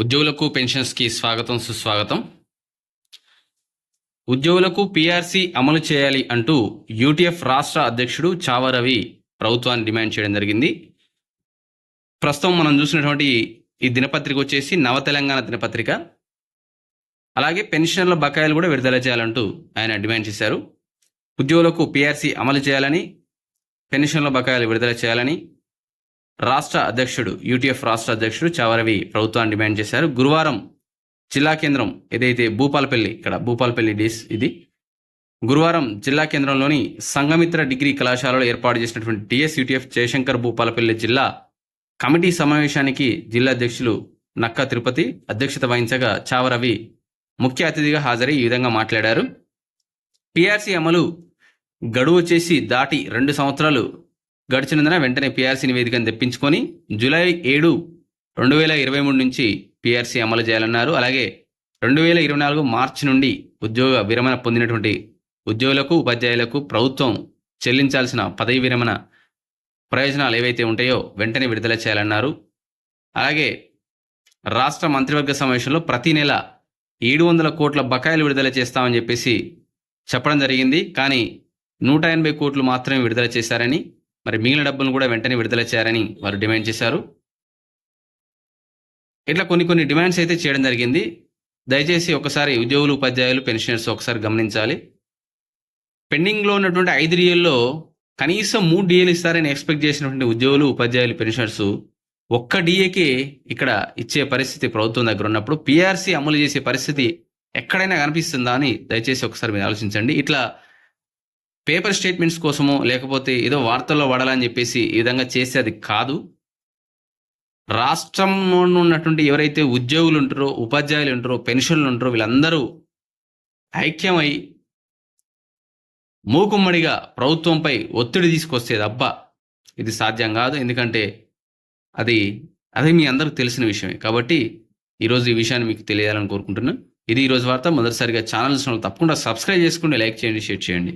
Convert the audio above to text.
ఉద్యోగులకు పెన్షన్స్కి స్వాగతం సుస్వాగతం. ఉద్యోగులకు పీఆర్సీ అమలు చేయాలి అంటూ యూటీఎఫ్ రాష్ట్ర అధ్యక్షుడు చావరవి ప్రభుత్వాన్ని డిమాండ్ చేయడం జరిగింది. ప్రస్తుతం మనం చూసినటువంటి ఈ దినపత్రిక వచ్చేసి నవ తెలంగాణ దినపత్రిక. అలాగే పెన్షనర్ల బకాయిలు కూడా విడుదల చేయాలంటూ ఆయన డిమాండ్ చేశారు. ఉద్యోగులకు పీఆర్సీ అమలు చేయాలని పెన్షన్ల బకాయిలు విడుదల చేయాలని రాష్ట్ర అధ్యక్షుడు యూటీఎఫ్ రాష్ట్ర అధ్యక్షుడు చావరవి ప్రభుత్వాన్ని డిమాండ్ చేశారు. గురువారం జిల్లా కేంద్రం ఏదైతే భూపాలపల్లి ఇక్కడ భూపాలపల్లి డేస్ ఇది గురువారం జిల్లా కేంద్రంలోని సంఘమిత్ర డిగ్రీ కళాశాలలో ఏర్పాటు చేసినటువంటి టిఎస్ యూటీఎఫ్ జయశంకర్ భూపాలపల్లి జిల్లా కమిటీ సమావేశానికి జిల్లా అధ్యక్షులు నక్కా తిరుపతి అధ్యక్షత వహించగా చావరవి ముఖ్య అతిథిగా హాజరై ఈ విధంగా మాట్లాడారు. పిఆర్సీ అమలు గడువు చేసి దాటి రెండు సంవత్సరాలు గడిచినందున వెంటనే పీఆర్సీ నివేదికను తెప్పించుకొని జూలై ఏడు రెండు వేల ఇరవై మూడు నుంచి పిఆర్సీ అమలు చేయాలన్నారు. అలాగే రెండు వేల ఇరవై నాలుగు మార్చి నుండి ఉద్యోగ విరమణ పొందినటువంటి ఉద్యోగులకు ఉపాధ్యాయులకు ప్రభుత్వం చెల్లించాల్సిన పదవి విరమణ ప్రయోజనాలు ఏవైతే ఉంటాయో వెంటనే విడుదల చేయాలన్నారు. అలాగే రాష్ట్ర మంత్రివర్గ సమావేశంలో ప్రతి నెల ఏడు వందల కోట్ల బకాయిలు విడుదల చేస్తామని చెప్పేసి చెప్పడం జరిగింది. కానీ నూట ఎనభై కోట్లు మాత్రమే విడుదల చేశారని మరి మిగిలిన డబ్బులను కూడా వెంటనే విడుదల చేయాలని వారు డిమాండ్ చేశారు. ఇట్లా కొన్ని కొన్ని డిమాండ్స్ అయితే చేయడం జరిగింది. దయచేసి ఒకసారి ఉద్యోగులు ఉపాధ్యాయులు పెన్షనర్స్ ఒకసారి గమనించాలి. పెండింగ్లో ఉన్నటువంటి ఐదు డిఏల్లో కనీసం మూడు డిఏలు ఇస్తారని ఎక్స్పెక్ట్ చేసినటువంటి ఉద్యోగులు ఉపాధ్యాయులు పెన్షనర్స్ ఒక్క డిఏకి ఇక్కడ ఇచ్చే పరిస్థితి ప్రభుత్వం దగ్గర ఉన్నప్పుడు పిఆర్సీ అమలు చేసే పరిస్థితి ఎక్కడైనా కనిపిస్తుందా అని దయచేసి ఒకసారి మీరు ఆలోచించండి. ఇట్లా పేపర్ స్టేట్మెంట్స్ కోసమో లేకపోతే ఏదో వార్తల్లో వాడాలని చెప్పేసి ఈ విధంగా చేసేది కాదు. రాష్ట్రంలో ఉన్నటువంటి ఎవరైతే ఉద్యోగులు ఉంటారో ఉపాధ్యాయులు ఉంటారో పెన్షన్లు ఉంటారో వీళ్ళందరూ ఐక్యమై మూకుమ్మడిగా ప్రభుత్వంపై ఒత్తిడి తీసుకొస్తే తప్ప ఇది సాధ్యం కాదు. ఎందుకంటే అది అది మీ అందరికి తెలిసిన విషయమే. కాబట్టి ఈరోజు ఈ విషయాన్ని మీకు తెలియాలని కోరుకుంటున్నాను. ఇది ఈరోజు వార్త. మొదటిసారిగా ఛానల్స్ తప్పకుండా సబ్స్క్రైబ్ చేసుకోండి లైక్ చేయండి షేర్ చేయండి.